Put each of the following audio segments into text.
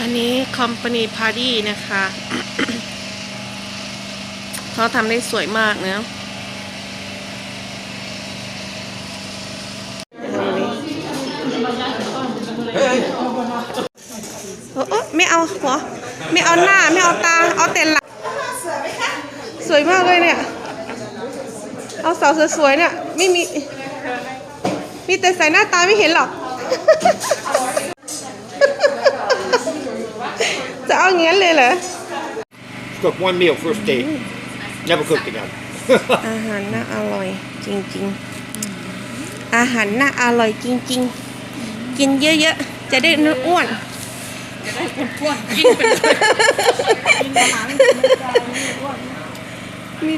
อันนี้ Company Party นะคะเขาทำได้สวยมากนะโอ้โอ้ไม่เอาหัวไม่เอาหน้า ไม่เอาตา เอาแต่หลังสวยมากเลยเนี่ย เอาสาวสวยๆเนี่ย ไม่มี มีแต่ใส่หน้าตาไม่เห็นหรอก จะเอาอย่างนั้นเลยเหรอ Cook one meal first date. Never cook together. อาหารน่าอร่อยจริงๆ อาหารน่าอร่อยจริงๆ กินเยอะๆ จะได้เนื้ออ้วน จะได้อ้วนๆกินไปมี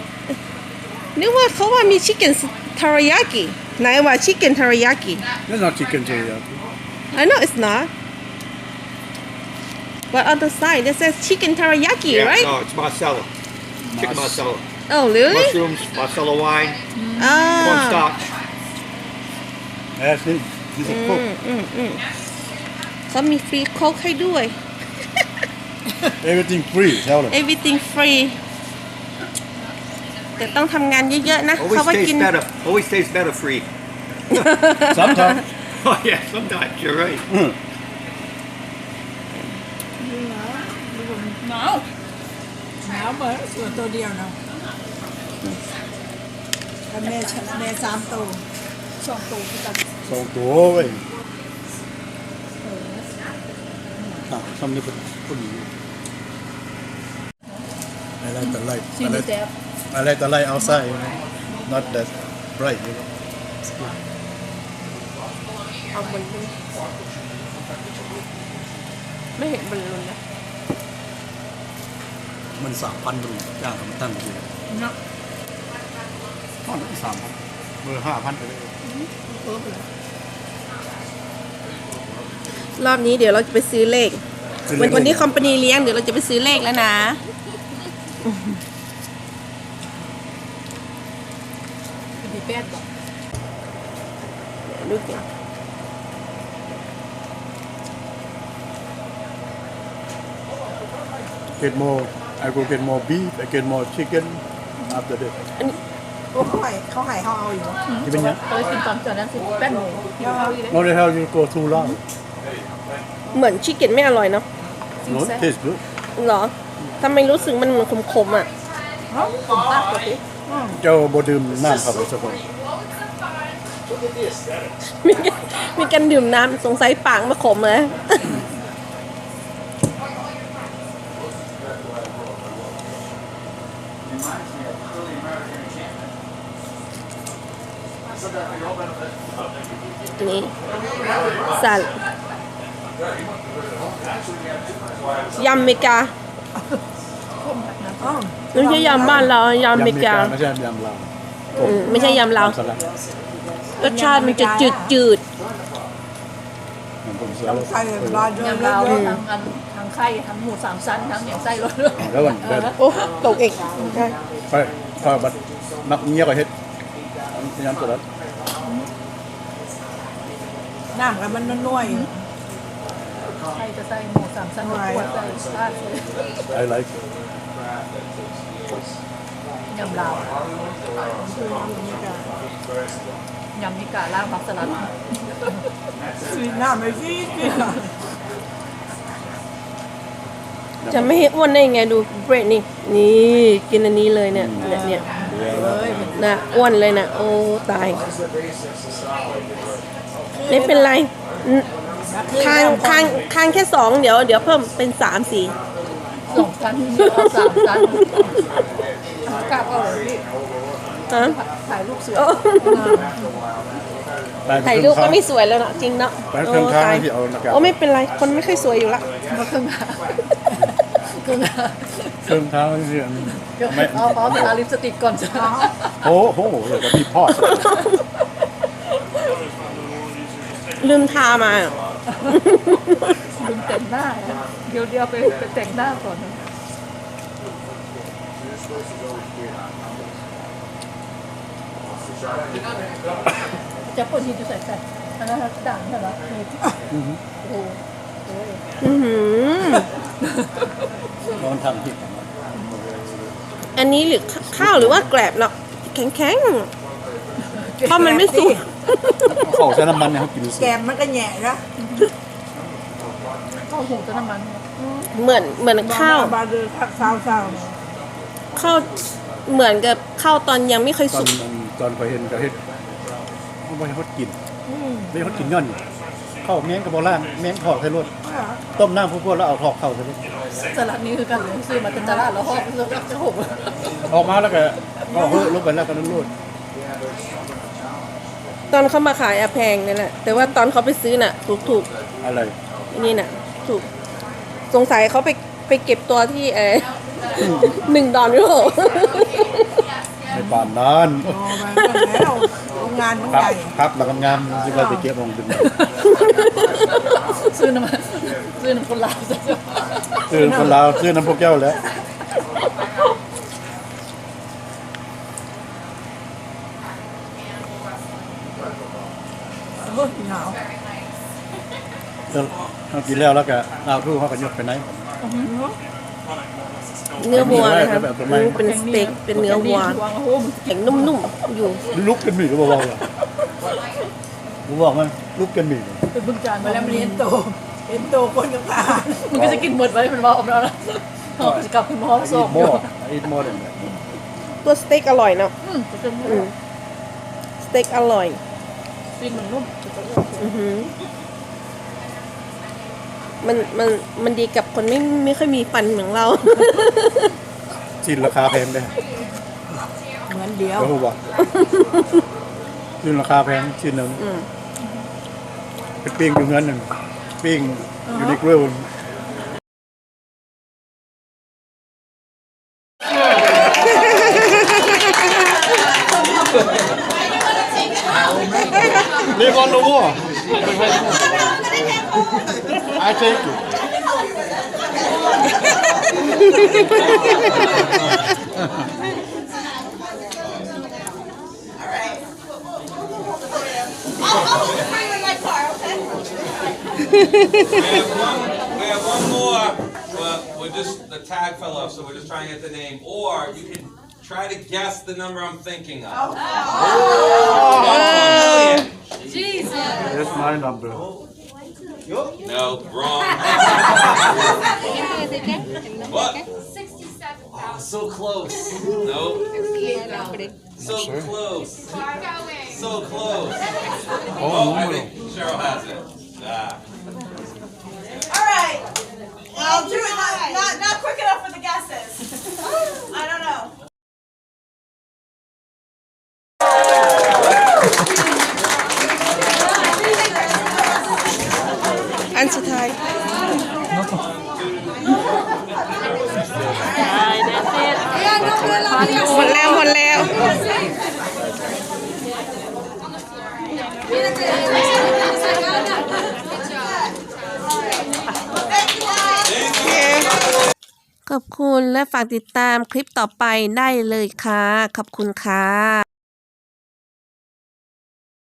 นึกว่าเขาว่ามีชิคเก้นทารายากิไหนว่าชิคเก้นทารายากิ That's not chicken teriyaki. I know it's not but on the side it says chicken teriyaki yeah, right no, it's Marcella. Chicken Mas- Marcella. oh really Mushrooms, Marcella wine, อ่า cornstarch. Yes, this this is cooked. อืมอืมเขามีฟรีโค้กให้ด้วย Everything free. Tell them. everything free แต่ต้องทำงานเยอะๆนะ Always เขาว่า tastes กิน better. Always tastes better free. Sometimes. Oh yeah, sometimes you're right. หนาวหนาวเหมือนส่วนตัวเดียวเนาะแล้วแม่ชแม่สามตัวสองตัวคือกัน So go away. Ah, some little put in. I like the light. ซี I นี่ like, แซ่บ I like the light outside, you know. Not that bright, you know. เอาบอลลูนไม่เห็นบอลลูนนะ มันสามพันบาทจ้างเขามาตั้งอยู่เนาะตอนนั้นสามพันเบอร์ห้าพันไปเลยเพิ่มเลยรอบนี้เดี๋ยวเราจะไปซื้อเลขคือวันเล็กวันนี้คอมพานีเลี้ยงเดี๋ยวเราจะไปซื้อเลขแล้วนะมีแป้งบอกดูกัน get more I go get more beef I get more chicken after that โอ้เขาให้เขาให้เขาเอาอยู่ที่เป็นยังเคยกินตอนจากนั้นสิแป้งหมูเขาเอาอยู่เลย No the hell you go too long เหมือนชิคเก้นไม่อร่อยเนาะ No it tastes good เหรอทำไมรู้สึกมันเหมือนขมๆอะเนาะผมตัดปกติเจ้าบดื่มน้ำเข้าไปสักคนมีการมีการดื่มน้ำสงสัยปากมาขม นะนี่สัลยำเมกาอ๋อไม่ใช่ยำบ้านเรายำเมกาไม่ใช่ยำลาวอืมไม่ใช่ยำเราวสลัดรสชาติมันจะจืดจืดน้ำผมเสียแล้วใส่ปลาเยอะยำๆเราวทั้งอันทั้ง ไข่ทั้งหมูสามชั้นทั้งอย่างไส้รสด้วยแล้ววันเดินโอ้ตกเอกไปพอบัดนักเงี้ยก็เฮ็ดยำสลัดน้ำกันมันนุ่ยไข่จะใส่หมูสามชั้นกับขวดใส่ราดเลย I like ยำลาวยำนิกาล่างมักสลัดๆสีน้ำไม่ซีดกินอะ จะไม่ให้อ้วนได้ยังไงดูเบรดนี่ นี่กินอันนี้เลยเนี่ยเนี่ยเนี่ยนะอ้วนเลยนะโอ้ตาย ไม่เป็นไรอืมทางทางทางแค่สองเดี๋ยว เดี๋ยวเพิ่มเป็นสามสี่สองชั้นเอาสามชั้นกลับเอาเลยพี่ฮะถ่ายรูปสวยโอ้ถ่ายรูปก็ไม่สวยแล้วเนาะจริงเนาะไปเครื่องโอ้ข้างตายที่เอาหน้ากากโอ้ไม่เป็นไรคนไม่ค่อยสวยอยู่ละ มาครึ่งหน้าครึ่งหน้าเครื่องเท้าที่อันเดี๋ยวไม่เอาเอาทาลิปสติกก่อนจ้ะโอ้โหอยากจะมีพอดลืมทามาดึงแต่งหน้านะเดี๋ยวเดี๋ยวไปไปแต่งหน้าก่อนนะจะปวดที่จะใส่ใส่อันนั้นด่างใช่ไหมโอ้โห อือหือเพราะมันทำที่ของมันอันนี้หรือข้าวหรือว่าแกลบเนาะแข็งแข็งๆเพราะมันไม่สุกเขาใช้น้ำมันเนี่ยเขากินแกมมันก็แหย่นะข้าวหุงจะน้ำมันเหมือนเหมือนข้าวบาเดือข้าวเศร้าเศร้าข้าวเหมือนกับข้าวตอนยังไม่เคยตอนสุกมันตอนเคยเห็นก็เห็นเขาไม่ให้เขากินไม่ให้เขากินย้อนเข้าวแมงกับโบราณแมงถอดใส่ร ต้มน้ำพวกๆแล้วเอาถอกเข้าใส่รถสลัดนี้คือกันเลยซื้อมาเป็นตลาดแล้วหอบซื้อจะหกออกมาแล้วก็ก็เฮ้ยลงไปแล้วก็นั่นรูดตอนเขามาขายอะแพงนี่แหละ แต่ว่าตอนเขาไปซื้อน่ะ ถูกถูกอะไร นี่น่ะ ถูก สงสัยเขาไปไปเก็บตัวที่เออหนึ่งดอนยุโรปในป่านนั้นโอ้ไปแล้วโรงงานมันครัใหบญ่ครับแล้วก็งามจะไปไปเก็บลงดึงซื้อน้ำมัน ซื้อน้ำคนลาวซื้อคนลาวซื้อน้ำพวกแก้วแล้วโอ้ยหนาวแล้วเขากินแล้วแล้วก็เอาทู่เขาก็ยกไปไหนเนื้อวัวนะคะแบบทำไมอืมเป็นสเต็กเป็นเนื้อวัววางโอ้โหมันแข็งนุ่มๆอยู่ลุกกันหมี่ก็บอกว่าผมบอกมันลุกกันหมี่เป็นบึงจานมาแล้วมันเห็นโต เห็นโตคนกับตามันก็จะกินหมดไว้มันว่าเอาไปแล้วนะเอาไปกลับคุณหมอสอีอบทอโม่ยู่อีทโม่เนี่ยตัวสเต็กอร่อยเนาะอืมจะเป็นอืมสเต็กอร่อยปิ้งมันนุ่มอือหือมันมันมันดีกับคนไม่ไม่ค่อยมีฟันเหมือนเราชิ้นราคาแพงเลยเหมือนเดียวก็บอกชิ้นราคาแพงชิ้นหนึ่งอืมเป็นปิ้งอยู่เงินหนึ่ง ปิ้งอยู่ในกริลนี่บอลลูว I take it. We have one more, but we're just, the tag fell off, so we're just trying to get the name. Or you can try to guess the number I'm thinking of. Oh. That's my number. No, wrong. What? Oh, so close. No. So close. So close. Oh, I think Cheryl has it. Ah. All right. I'll do it. Not, not, not quick enough for the guesses. I don't know. อันสุดท้าย หมดแล้วหมดแล้ว ขอบคุณและฝากติดตามคลิปต่อไปได้เลยค่ะ ขอบคุณค่ะ